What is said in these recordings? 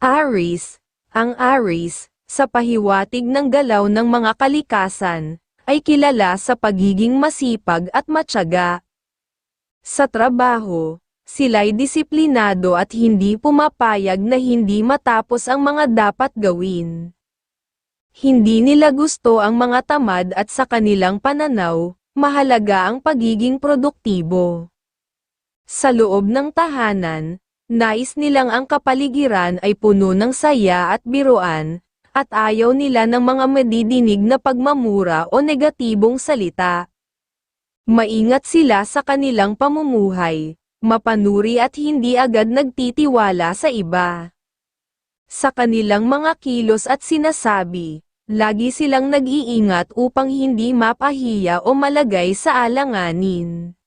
Aries, ang Aries, sa pahiwatig ng galaw ng mga kalikasan, ay kilala sa pagiging masipag at matyaga. Sa trabaho, sila'y disiplinado at hindi pumapayag na hindi matapos ang mga dapat gawin. Hindi nila gusto ang mga tamad at sa kanilang pananaw, mahalaga ang pagiging produktibo. Sa loob ng tahanan, nais nilang ang kapaligiran ay puno ng saya at biruan, at ayaw nila ng mga madidinig na pagmamura o negatibong salita. Maingat sila sa kanilang pamumuhay, mapanuri at hindi agad nagtitiwala sa iba. Sa kanilang mga kilos at sinasabi, lagi silang nag-iingat upang hindi mapahiya o malagay sa alanganin.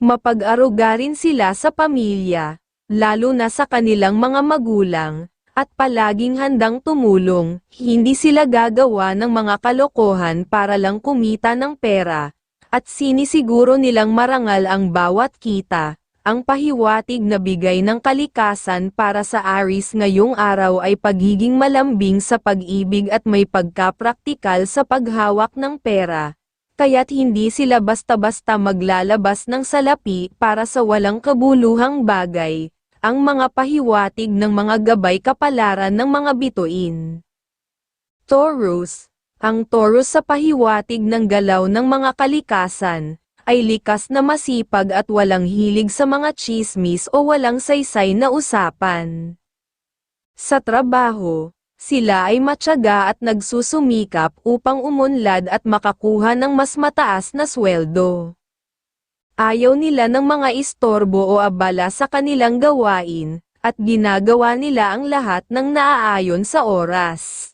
Mapag-aruga rin sila sa pamilya, lalo na sa kanilang mga magulang, at palaging handang tumulong, hindi sila gagawa ng mga kalokohan para lang kumita ng pera, at sinisiguro nilang marangal ang bawat kita. Ang pahiwatig na bigay ng kalikasan para sa Aries ngayong araw ay pagiging malambing sa pag-ibig at may pagkapraktikal sa paghawak ng pera. Kaya't hindi sila basta-basta maglalabas ng salapi para sa walang kabuluhang bagay, ang mga pahiwatig ng mga gabay kapalaran ng mga bituin. Taurus Ang Taurus sa pahiwatig ng galaw ng mga kalikasan, ay likas na masipag at walang hilig sa mga chismis o walang saysay na usapan. Sa trabaho, sila ay matyaga at nagsusumikap upang umunlad at makakuha ng mas mataas na sweldo. Ayaw nila ng mga istorbo o abala sa kanilang gawain, at ginagawa nila ang lahat ng naaayon sa oras.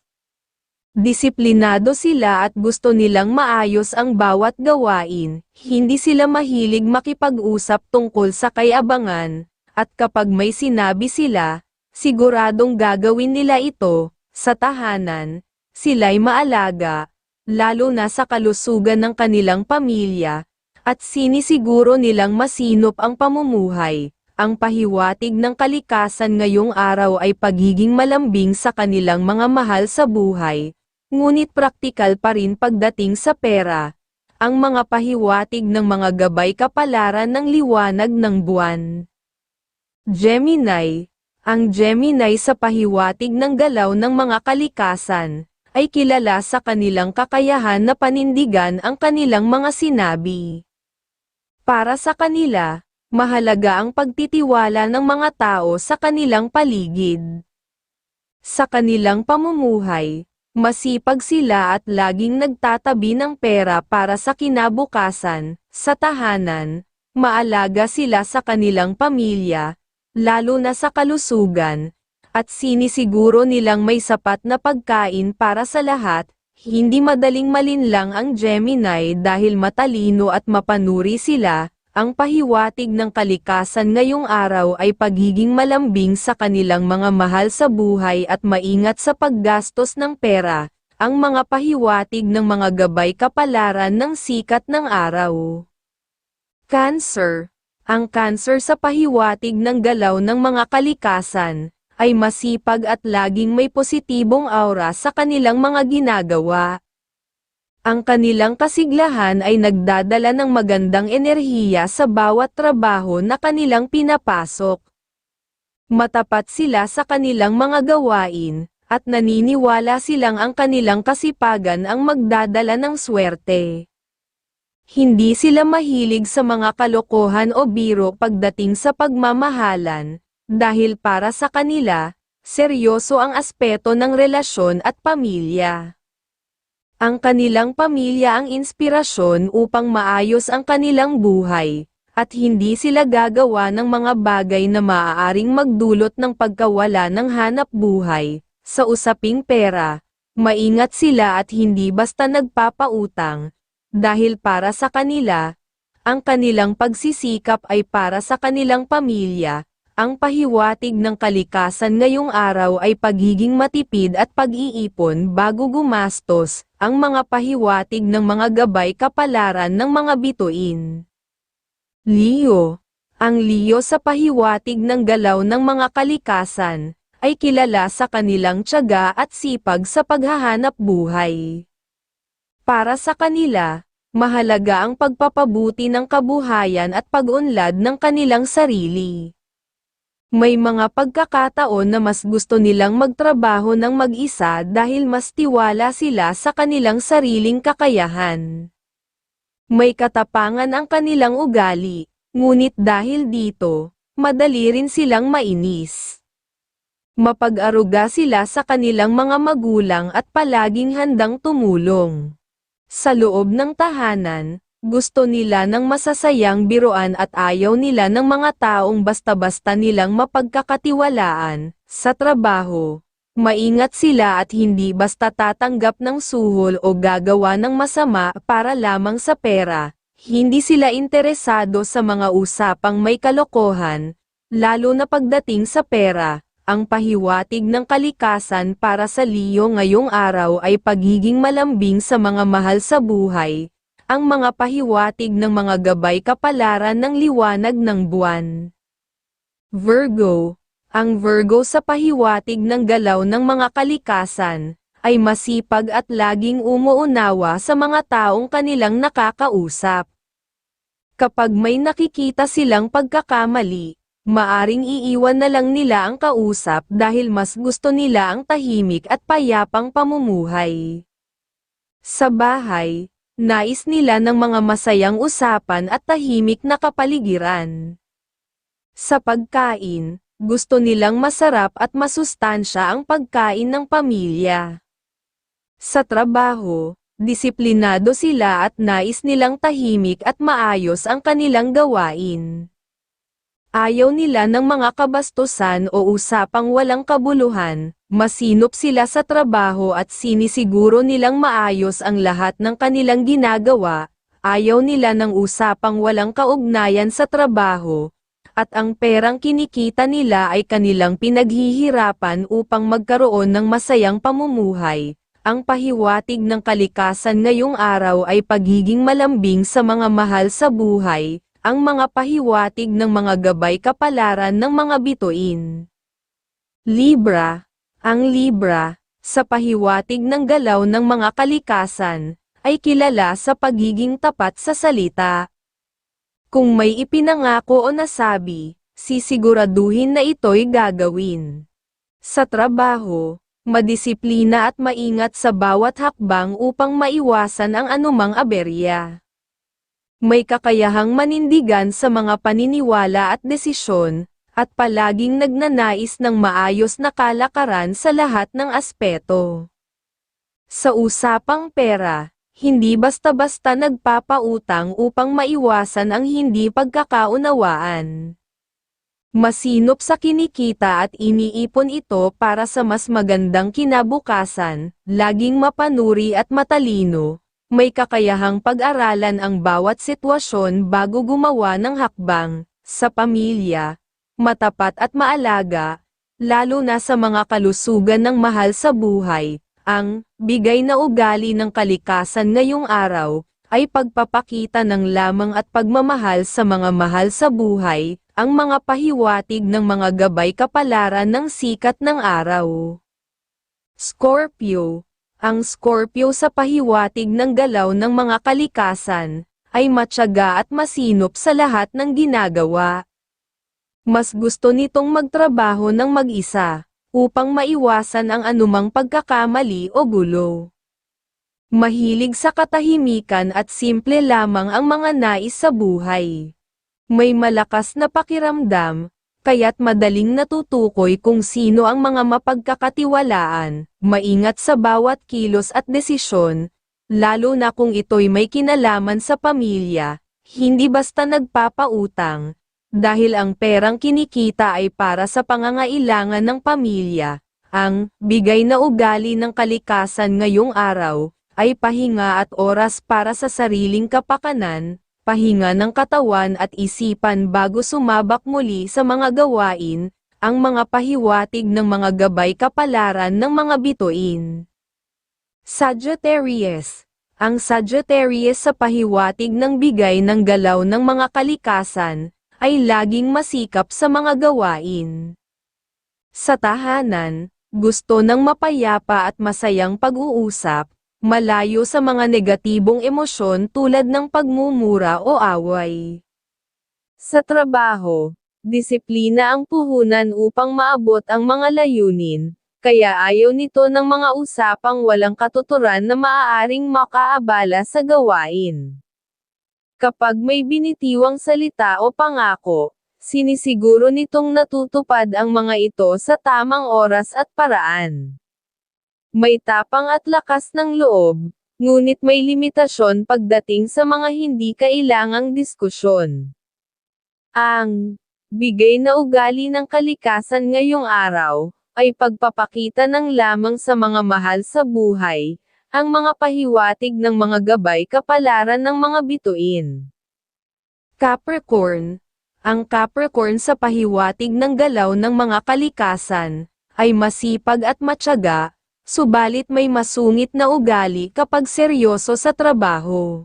Disiplinado sila at gusto nilang maayos ang bawat gawain, hindi sila mahilig makipag-usap tungkol sa kayabangan, at kapag may sinabi sila, siguradong gagawin nila ito, sa tahanan, sila'y maalaga, lalo na sa kalusugan ng kanilang pamilya, at sinisiguro nilang masinop ang pamumuhay. Ang pahiwatig ng kalikasan ngayong araw ay pagiging malambing sa kanilang mga mahal sa buhay, ngunit praktikal pa rin pagdating sa pera. Ang mga pahiwatig ng mga gabay kapalaran ng liwanag ng buwan. Gemini Ang Gemini sa pahiwatig ng galaw ng mga kalikasan, ay kilala sa kanilang kakayahan na panindigan ang kanilang mga sinabi. Para sa kanila, mahalaga ang pagtitiwala ng mga tao sa kanilang paligid. Sa kanilang pamumuhay, Masipag sila at laging nagtatabi ng pera para sa kinabukasan, sa tahanan, maalaga sila sa kanilang pamilya, lalo na sa kalusugan, at sinisiguro nilang may sapat na pagkain para sa lahat, hindi madaling malinlang ang Gemini dahil matalino at mapanuri sila, ang pahiwatig ng kalikasan ngayong araw ay pagiging malambing sa kanilang mga mahal sa buhay at maingat sa paggastos ng pera, ang mga pahiwatig ng mga gabay kapalaran ng sikat ng araw. Cancer Ang cancer sa pahiwatig ng galaw ng mga kalikasan, ay masipag at laging may positibong aura sa kanilang mga ginagawa. Ang kanilang kasiglahan ay nagdadala ng magandang enerhiya sa bawat trabaho na kanilang pinapasok. Matapat sila sa kanilang mga gawain, at naniniwala silang ang kanilang kasipagan ang magdadala ng swerte. Hindi sila mahilig sa mga kalokohan o biro pagdating sa pagmamahalan, dahil para sa kanila, seryoso ang aspeto ng relasyon at pamilya. Ang kanilang pamilya ang inspirasyon upang maayos ang kanilang buhay, at hindi sila gagawa ng mga bagay na maaaring magdulot ng pagkawala ng hanap buhay. Sa usaping pera, maingat sila at hindi basta nagpapautang, dahil para sa kanila, ang kanilang pagsisikap ay para sa kanilang pamilya, ang pahiwatig ng kalikasan ngayong araw ay pagiging matipid at pag-iipon bago gumastos, ang mga pahiwatig ng mga gabay kapalaran ng mga bituin. Leo Ang Leo sa pahiwatig ng galaw ng mga kalikasan, ay kilala sa kanilang tiyaga at sipag sa paghahanap buhay. Para sa kanila, mahalaga ang pagpapabuti ng kabuhayan at pag-unlad ng kanilang sarili. May mga pagkakataon na mas gusto nilang magtrabaho ng mag-isa dahil mas tiwala sila sa kanilang sariling kakayahan. May katapangan ang kanilang ugali, ngunit dahil dito, madali rin silang mainis. Mapag-aruga sila sa kanilang mga magulang at palaging handang tumulong. Sa loob ng tahanan, gusto nila ng masasayang biruan at ayaw nila ng mga taong basta-basta nilang mapagkakatiwalaan. Sa trabaho, maingat sila at hindi basta tatanggap ng suhol o gagawa ng masama para lamang sa pera. Hindi sila interesado sa mga usapang may kalokohan, lalo na pagdating sa pera. Ang pahiwatig ng kalikasan para sa Leo ngayong araw ay pagiging malambing sa mga mahal sa buhay, ang mga pahiwatig ng mga gabay kapalaran ng liwanag ng buwan. Virgo, ang Virgo sa pahiwatig ng galaw ng mga kalikasan, ay masipag at laging umuunawa sa mga taong kanilang nakakausap. Kapag may nakikita silang pagkakamali, maaring iiwan na lang nila ang kausap dahil mas gusto nila ang tahimik at payapang pamumuhay. Sa bahay, nais nila ng mga masayang usapan at tahimik na kapaligiran. Sa pagkain, gusto nilang masarap at masustansya ang pagkain ng pamilya. Sa trabaho, disiplinado sila at nais nilang tahimik at maayos ang kanilang gawain. Ayaw nila ng mga kabastusan o usapang walang kabuluhan, masinop sila sa trabaho at sinisiguro nilang maayos ang lahat ng kanilang ginagawa, ayaw nila ng usapang walang kaugnayan sa trabaho, at ang perang kinikita nila ay kanilang pinaghihirapan upang magkaroon ng masayang pamumuhay. Ang pahiwatig ng kalikasan ngayong araw ay pagiging malambing sa mga mahal sa buhay, ang mga pahiwatig ng mga gabay kapalaran ng mga bituin. Libra, ang Libra, sa pahiwatig ng galaw ng mga kalikasan, ay kilala sa pagiging tapat sa salita. Kung may ipinangako o nasabi, sisiguraduhin na ito'y gagawin. Sa trabaho, madisiplina at maingat sa bawat hakbang upang maiwasan ang anumang aberya may kakayahang manindigan sa mga paniniwala at desisyon, at palaging nagnanais ng maayos na kalakaran sa lahat ng aspeto. Sa usapang pera, hindi basta-basta nagpapautang upang maiwasan ang hindi pagkakaunawaan. Masinop sa kinikita at iniipon ito para sa mas magandang kinabukasan, laging mapanuri at matalino, may kakayahang pag-aralan ang bawat sitwasyon bago gumawa ng hakbang, sa pamilya, matapat at maalaga, lalo na sa mga kalusugan ng mahal sa buhay, ang bigay na ugali ng kalikasan ngayong araw, ay pagpapakita ng lamang at pagmamahal sa mga mahal sa buhay, ang mga pahiwatig ng mga gabay kapalaran ng sikat ng araw. Scorpio ang Scorpio sa pahiwatig ng galaw ng mga kalikasan, ay matyaga at masinop sa lahat ng ginagawa. Mas gusto nitong magtrabaho ng mag-isa, upang maiwasan ang anumang pagkakamali o gulo. Mahilig sa katahimikan at simple lamang ang mga nais sa buhay. May malakas na pakiramdam, kaya't madaling natutukoy kung sino ang mga mapagkakatiwalaan, maingat sa bawat kilos at desisyon, lalo na kung ito'y may kinalaman sa pamilya, hindi basta nagpapautang, dahil ang perang kinikita ay para sa pangangailangan ng pamilya. Ang bigay na ugali ng kalikasan ngayong araw ay pahinga at oras para sa sariling kapakanan, pahinga ng katawan at isipan bago sumabak muli sa mga gawain, ang mga pahiwatig ng mga gabay kapalaran ng mga bituin. Sagittarius Ang Sagittarius sa pahiwatig ng bigay ng galaw ng mga kalikasan, ay laging masikap sa mga gawain. Sa tahanan, gusto ng mapayapa at masayang pag-uusap, malayo sa mga negatibong emosyon tulad ng pagmumura o away. Sa trabaho, disiplina ang puhunan upang maabot ang mga layunin, kaya ayaw nito ng mga usapang walang katuturan na maaaring makaabala sa gawain. Kapag may binitiwang salita o pangako, sinisiguro nitong natutupad ang mga ito sa tamang oras at paraan. May tapang at lakas ng loob, ngunit may limitasyon pagdating sa mga hindi kailangang diskusyon. Ang bigay na ugali ng kalikasan ngayong araw, ay pagpapakita ng lamang sa mga mahal sa buhay, ang mga pahiwatig ng mga gabay kapalaran ng mga bituin. Capricorn Ang Capricorn sa pahiwatig ng galaw ng mga kalikasan, ay masipag at matyaga, subalit may masungit na ugali kapag seryoso sa trabaho.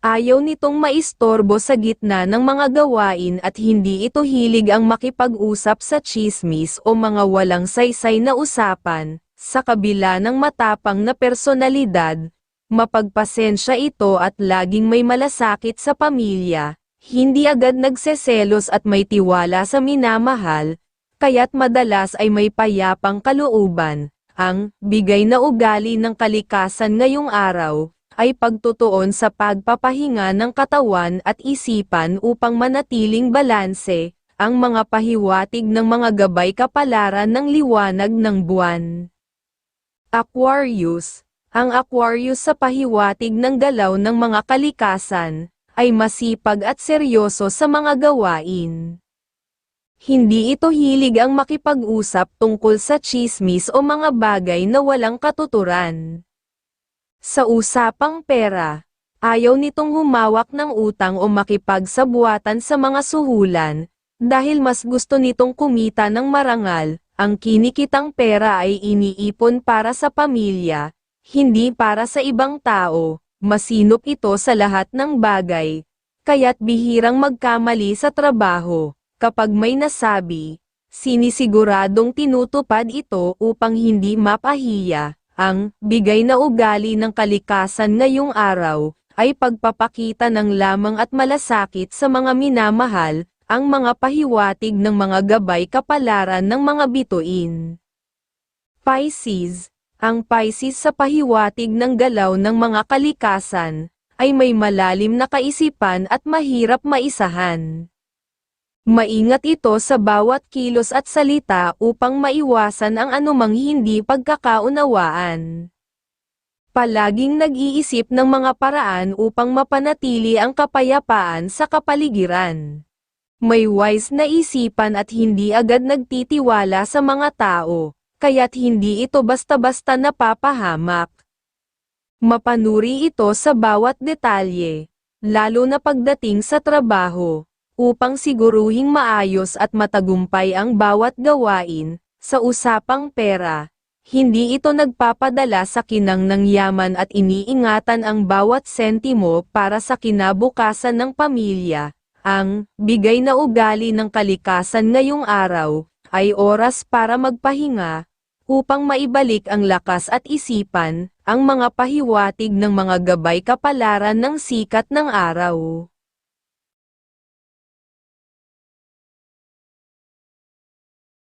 Ayaw nitong maistorbo sa gitna ng mga gawain at hindi ito hilig ang makipag-usap sa chismis o mga walang saysay na usapan, sa kabila ng matapang na personalidad, mapagpasensya ito at laging may malasakit sa pamilya, hindi agad nagseselos at may tiwala sa minamahal, kaya't madalas ay may payapang kalooban, ang bigay na ugali ng kalikasan ngayong araw, ay pagtutuon sa pagpapahinga ng katawan at isipan upang manatiling balanse, ang mga pahiwatig ng mga gabay kapalaran ng liwanag ng buwan. Aquarius Ang Aquarius sa pahiwatig ng galaw ng mga kalikasan, ay masipag at seryoso sa mga gawain. Hindi ito hilig ang makipag-usap tungkol sa chismis o mga bagay na walang katuturan. Sa usapang pera, ayaw nitong humawak ng utang o makipagsabuatan sa mga suhulan, dahil mas gusto nitong kumita ng marangal, ang kinikitang pera ay iniipon para sa pamilya, hindi para sa ibang tao, masinop ito sa lahat ng bagay, kaya't bihirang magkamali sa trabaho, kapag may nasabi, sinisiguradong tinutupad ito upang hindi mapahiya. Ang bigay na ugali ng kalikasan ngayong araw ay pagpapakita ng lamang at malasakit sa mga minamahal, ang mga pahiwatig ng mga gabay kapalaran ng mga bituin. Pisces Ang Pisces sa pahiwatig ng galaw ng mga kalikasan, ay may malalim na kaisipan at mahirap maisahan. Maingat ito sa bawat kilos at salita upang maiwasan ang anumang hindi pagkakaunawaan. Palaging nag-iisip ng mga paraan upang mapanatili ang kapayapaan sa kapaligiran. May wise na isipan at hindi agad nagtitiwala sa mga tao, kaya't hindi ito basta-basta napapahamak. Mapanuri ito sa bawat detalye, lalo na pagdating sa trabaho upang siguruhing maayos at matagumpay ang bawat gawain, sa usapang pera. Hindi ito nagpapadala sa kinang ng yaman at iniingatan ang bawat sentimo para sa kinabukasan ng pamilya. Ang bigay na ugali ng kalikasan ngayong araw ay oras para magpahinga upang maibalik ang lakas at isipan, ang mga pahiwatig ng mga gabay kapalaran ng sikat ng araw.